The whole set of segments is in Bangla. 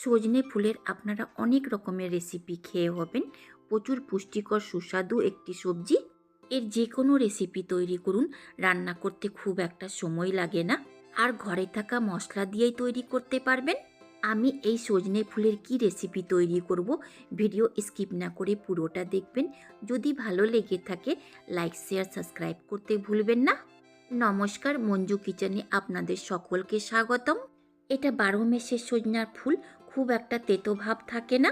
সজনে ফুলের আপনারা অনেক রকমের রেসিপি খেয়ে হবেন। প্রচুর পুষ্টিকর, সুস্বাদু একটি সবজি। এর যে কোনো রেসিপি তৈরি করুন। রান্না করতে খুব একটা সময় লাগে না। আর ঘরে থাকা মশলা দিয়েই তৈরি করতে পারবেন। আমি এই সজনে ফুলের কি রেসিপি তৈরি করব ভিডিও স্কিপ না করে পুরোটা দেখবেন। যদি ভালো লেগে থাকে লাইক শেয়ার সাবস্ক্রাইব করতে ভুলবেন না। নমস্কার, মঞ্জু কিচেনে আপনাদের সকলকে স্বাগতম। এটা বারো মেসের সজনার ফুল। খুব একটা তেতো ভাব থাকে না?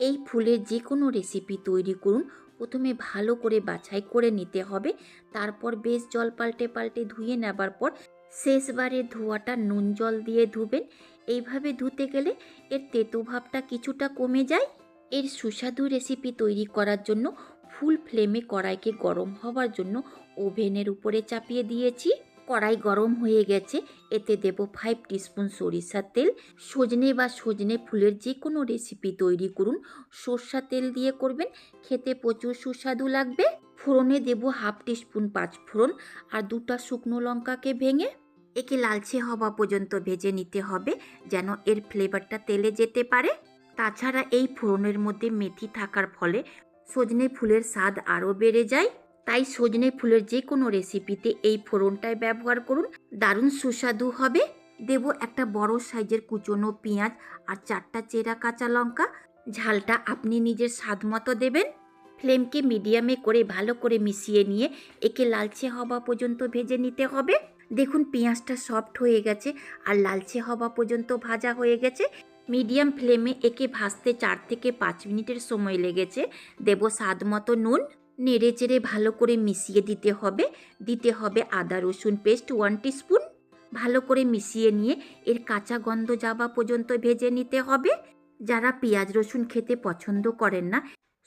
এই ফুলের যে কোনো রেসিপি তৈরি করুন। প্রথমে ভালো করে বাছাই করে নিতে হবে। তারপর বেশ জল পাল্টে পাল্টে ধুয়ে নেবার পর শেষবারে ধোয়াটা নুন জল দিয়ে ধুবেন। এইভাবে ধুতে গেলে এর তেতো ভাবটা কিছুটা কমে যায়। এর সুস্বাদু রেসিপি তৈরি করার জন্য ফুল ফ্লেমে কড়াইকে গরম হওয়ার জন্য ওভেনের উপরে চাপিয়ে দিয়েছি। কড়াই গরম হয়ে গেছে। এতে দেব ফাইভ টিস্পুন সরিষার তেল। সজনে বা সজনে ফুলের যে কোনো রেসিপি তৈরি করুন। সর্ষা তেল দিয়ে করবেন। খেতে প্রচুর সুস্বাদু লাগবে। ফোড়নে দেব হাফ টিস্পুন পাঁচ ফোড়ন আর দুটা শুকনো লঙ্কাকে ভেঙে একে লালচে হওয়া পর্যন্ত ভেজে নিতে হবে যেন এর ফ্লেভারটা তেলে যেতে পারে। তাছাড়া এই ফোড়নের মধ্যে মেথি থাকার ফলে সজনে ফুলের স্বাদ আরও বেড়ে যায়। তাই সজনে ফুলের যে কোনো রেসিপিতে এই ফোড়নটাই ব্যবহার করুন। দারুণ সুস্বাদু হবে। দেব একটা বড় সাইজের কুচনো পেঁয়াজ আর চারটা চেরা কাঁচা লঙ্কা। ঝালটা আপনি নিজের স্বাদ মতো দেবেন। ফ্লেমকে মিডিয়ামে করে ভালো করে মিশিয়ে নিয়ে একে লালচে হওয়া পর্যন্ত ভেজে নিতে হবে। দেখুন পেঁয়াজটা সফট হয়ে গেছে আর লালচে হওয়া পর্যন্ত ভাজা হয়ে গেছে। মিডিয়াম ফ্লেমে একে ভাজতে চার থেকে পাঁচ মিনিটের সময় লেগেছে। দেব স্বাদ মতো নুন। নেড়ে চেড়ে ভালো করে মিশিয়ে দিতে হবে। দিতে হবে আদা, রসুন পেস্ট ওয়ান টিস্পুন ভালো করে মিশিয়ে নিয়ে এর কাঁচা গন্ধ যাওয়া পর্যন্ত ভেজে নিতে হবে। যারা পেঁয়াজ, রসুন খেতে পছন্দ করেন না,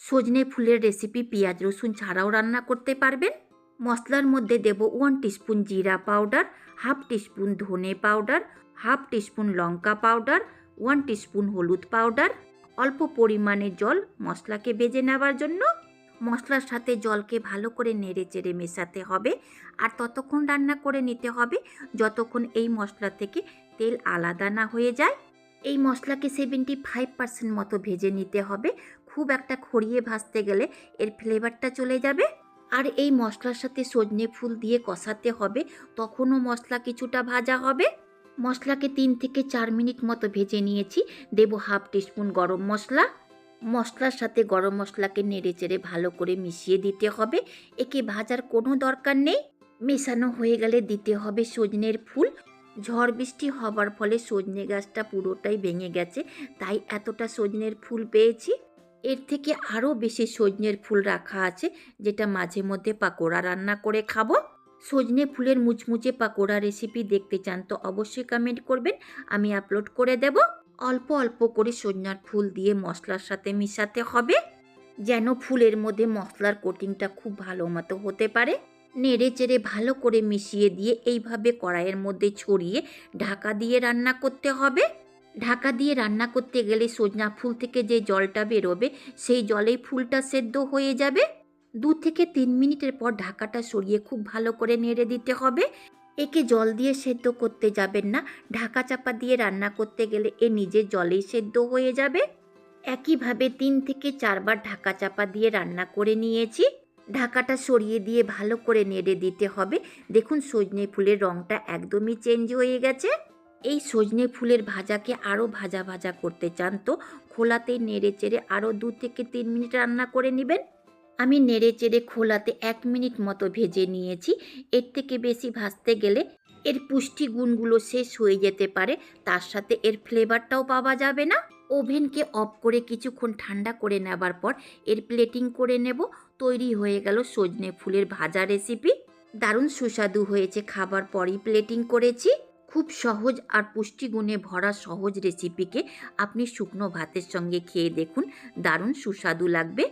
সজনে ফুলের রেসিপি পেঁয়াজ, রসুন ছাড়াও রান্না করতে পারবেন। মশলার মধ্যে দেব ওয়ান টিস্পুন জিরা পাউডার হাফ টিস্পুন ধনে পাউডার হাফ টিস্পুন লঙ্কা পাউডার ওয়ান টিস্পুন হলুদ পাউডার। অল্প পরিমাণে জল মশলাকে ভেজে নেওয়ার জন্য মশলার সাথে জলকে ভালো করে নেড়ে চেড়ে মেশাতে হবে আর ততক্ষণ রান্না করে নিতে হবে যতক্ষণ এই মশলা থেকে তেল আলাদা না হয়ে যায়। এই মশলাকে সেভেন্টি ফাইভ পার্সেন্ট মতো ভেজে নিতে হবে। খুব একটা খড়িয়ে ভাজতে গেলে এর ফ্লেভারটা চলে যাবে। আর এই মশলার সাথে সজনে ফুল দিয়ে কষাতে হবে, তখনও মশলা কিছুটা ভাজা হবে। মশলাকে তিন থেকে চার মিনিট মতো ভেজে নিয়েছি। দেব হাফ টিস্পুন গরম মশলা। মশলার সাথে গরম মশলাকে নেড়ে চেড়ে ভালো করে মিশিয়ে দিতে হবে। একে ভাজার কোনো দরকার নেই। মেশানো হয়ে গেলে দিতে হবে সজনের ফুল। ঝড় বৃষ্টি হবার ফলে সজনে গাছটা পুরোটাই ভেঙে গেছে, তাই এতটা সজনের ফুল পেয়েছি। এর থেকে আরও বেশি সজনের ফুল রাখা আছে, যেটা মাঝে মধ্যে পাকোড়া রান্না করে খাব। সজনে ফুলের মুচমুচে পাকোড়া রেসিপি দেখতে চান তো অবশ্যই কমেন্ট করবেন, আমি আপলোড করে দেব। অল্প অল্প করে সজনার ফুল দিয়ে মশলার সাথে মিশাতে হবে, যেন ফুলের মধ্যে মশলার কোটিংটা খুব ভালো মতো হতে পারে। নেড়ে চেড়ে ভালো করে মিশিয়ে দিয়ে এইভাবে কড়াইয়ের মধ্যে ছড়িয়ে ঢাকা দিয়ে রান্না করতে হবে। ঢাকা দিয়ে রান্না করতে গেলে সজনা ফুল থেকে যে জলটা বেরোবে, সেই জলেই ফুলটা সেদ্ধ হয়ে যাবে। দু থেকে তিন মিনিটের পর ঢাকাটা সরিয়ে খুব ভালো করে নেড়ে দিতে হবে। একে জল দিয়ে সেদ্ধ করতে যাবেন না। ঢাকা চাপা দিয়ে রান্না করতে গেলে এ নিজে জলেই সেদ্ধ হয়ে যাবে। একইভাবে তিন থেকে চারবার ঢাকা চাপা দিয়ে রান্না করে নিয়েছি। ঢাকাটা সরিয়ে দিয়ে ভালো করে নেড়ে দিতে হবে। দেখুন সজনে ফুলের রঙটা একদমই চেঞ্জ হয়ে গেছে। এই সজনে ফুলের ভাজাকে আরও ভাজা ভাজা করতে চান তো, খোলাতে নেড়ে চেড়ে আরও দু থেকে তিন মিনিট রান্না করে নেবেন। আমি নেড়ে চেড়ে খোলাতে এক মিনিট মতো ভেজে নিয়েছি। এর থেকে বেশি ভাজতে গেলে এর পুষ্টি গুণগুলো শেষ হয়ে যেতে পারে। তার সাথে এর ফ্লেভারটাও পাওয়া যাবে না। ওভেনকে অফ করে কিছুক্ষণ ঠান্ডা করে নেবার পর এর প্লেটিং করে নেব। তৈরি হয়ে গেল সজনে ফুলের ভাজা রেসিপি। দারুণ সুস্বাদু হয়েছে খাবার পরই প্লেটিং করেছি। খুব সহজ আর পুষ্টিগুণে ভরা সহজ রেসিপিকে আপনি শুকনো ভাতের সঙ্গে খেয়ে দেখুন। দারুণ সুস্বাদু লাগবে।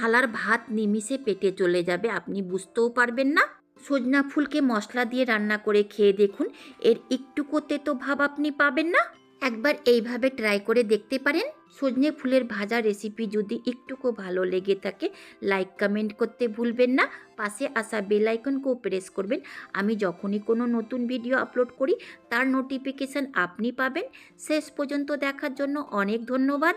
থালার ভাত নিমিষে পেটে চলে যাবে, আপনি বুঝতেও পারবেন না। সজনা ফুলকে মশলা দিয়ে রান্না করে খেয়ে দেখুন, এর একটুকোতে তো ভাব আপনি পাবেন না। একবার এইভাবে ট্রাই করে দেখতে পারেন। সজনে ফুলের ভাজা রেসিপি যদি একটুকু ভালো লেগে থাকে, লাইক, কমেন্ট করতে ভুলবেন না। পাশে আসা বেল আইকনকেও প্রেস করবেন। আমি যখনই কোনো নতুন ভিডিও আপলোড করি, তার নোটিফিকেশান আপনি পাবেন। শেষ পর্যন্ত দেখার জন্য অনেক ধন্যবাদ।